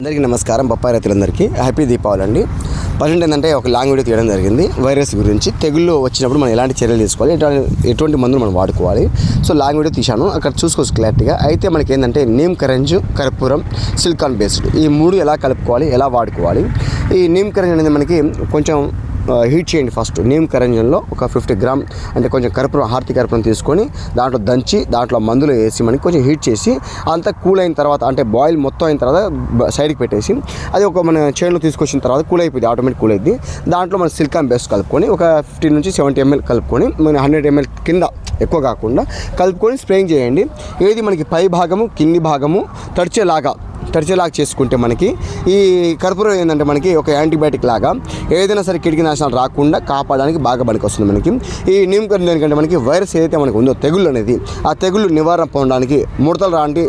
అందరికీ నమస్కారం బొప్పాయి రైతులందరికీ. హ్యాపీ దీపావళి అండి. ప్రజెంట్ ఏంటంటే ఒక లాంగ్ వీడియో తీయడం జరిగింది. వైరస్ గురించి తెగుళ్ళు వచ్చినప్పుడు మనం ఎలాంటి చర్యలు తీసుకోవాలి ఎటువంటి ఎటువంటి మందులు మనం వాడుకోవాలి. సో లాంగ్ వీడియో తీశాను. అక్కడ చూసుకోవచ్చు క్లారిటీగా. అయితే మనకి ఏంటంటే నీమ్ కరెంజ్ కర్పూరం సిలికాన్ బేస్డ్ ఈ మూడు ఎలా కలుపుకోవాలి ఎలా వాడుకోవాలి. ఈ నీమ్ కరెంజ్ అనేది మనకి కొంచెం హీట్ చేయండి ఫస్ట్ నీమ్ కరంజన్లో ఒక ఫిఫ్టీ గ్రామ్ అంటే కొంచెం కర్పూరం హార్తి కర్పూరం తీసుకొని దాంట్లో దంచి దాంట్లో మందులు వేసి మనకి కొంచెం హీట్ చేసి అంతా కూల్ అయిన తర్వాత అంటే బాయిల్ మొత్తం అయిన తర్వాత సైడ్కి పెట్టేసి అది ఒక మన చైన్లో తీసుకొచ్చిన తర్వాత కూల్ అయిపోయింది ఆటోమేటిక్ కూల్ అయింది దాంట్లో మన సిలికాన్ బేస్ కలుపుకొని ఒక ఫిఫ్టీ నుంచి సెవెంటీ ఎంఎల్ కలుపుకొని మన హండ్రెడ్ ఎంఎల్ కింద ఎక్కువ కాకుండా కలుపుకొని స్ప్రేయింగ్ చేయండి. ఏది మనకి పై భాగము కింది భాగము తడిచేలాగా తడిచేలాగా చేసుకుంటే మనకి ఈ కర్పూరం ఏంటంటే మనకి ఒక యాంటీబయాటిక్ లాగా ఏదైనా సరే కిటికీ నాశనాలు రాకుండా కాపాడడానికి బాగా పనికొస్తుంది మనకి. ఈ నీమ్ ఎందుకంటే మనకి వైరస్ ఏదైతే మనకు ఉందో తెగుళ్ళు అనేది ఆ తెగుళ్ళు నివారణ పొందడానికి ముడతలు రాంటి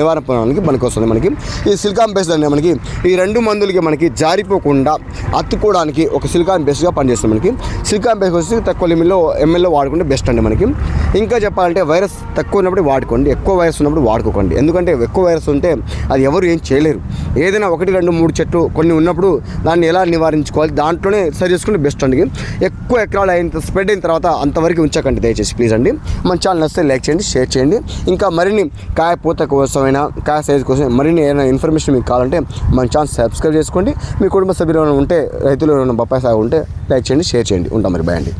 నివారణ పొందడానికి పనికి వస్తుంది మనకి. ఈ సిలికాన్ బేస్ అనేది మనకి ఈ రెండు మందులకి మనకి జారిపోకుండా అత్తుకోవడానికి ఒక సిలికాన్ బేస్గా పనిచేస్తుంది మనకి. సిలికాన్ బేస్ వచ్చి తక్కువ లిమిట్లో ఎంఎల్లో వాడుకుంటే బెస్ట్ అండి మనకి. ఇంకా చెప్పాలంటే వైరస్ తక్కువ ఉన్నప్పుడు వాడుకోండి ఎక్కువ వైరస్ ఉన్నప్పుడు వాడుకోకండి. ఎందుకంటే ఎక్కువ వైరస్ ఉంటే అది ఎవరు ఎవరు ఏం చేయలేరు. ఏదైనా ఒకటి రెండు మూడు చెట్లు కొన్ని ఉన్నప్పుడు దాన్ని ఎలా నివారించుకోవాలి? దాంట్లోనే సరి చేసుకుంటే బెస్ట్ అండి. ఎక్కువ ఎకరాలు అయిన స్ప్రెడ్ అయిన తర్వాత అంతవరకు ఉంచకండి దయచేసి ప్లీజ్ అండి. మన ఛానల్ నచ్చితే లైక్ చేయండి షేర్ చేయండి. ఇంకా మరిన్ని కాయ పూత కోసమైనా కాయ సైజ్ కోసం మరిన్ని ఏదైనా ఇన్ఫర్మేషన్ మీకు కావాలంటే మన ఛానల్ సబ్స్క్రైబ్ చేసుకోండి. మీ కుటుంబ సభ్యులు ఏమైనా ఉంటే రైతులు ఏమైనా బొప్పాయి సాగు ఉంటే లైక్ చేయండి షేర్ చేయండి. ఉంటాం మరి బాయ్ అండి.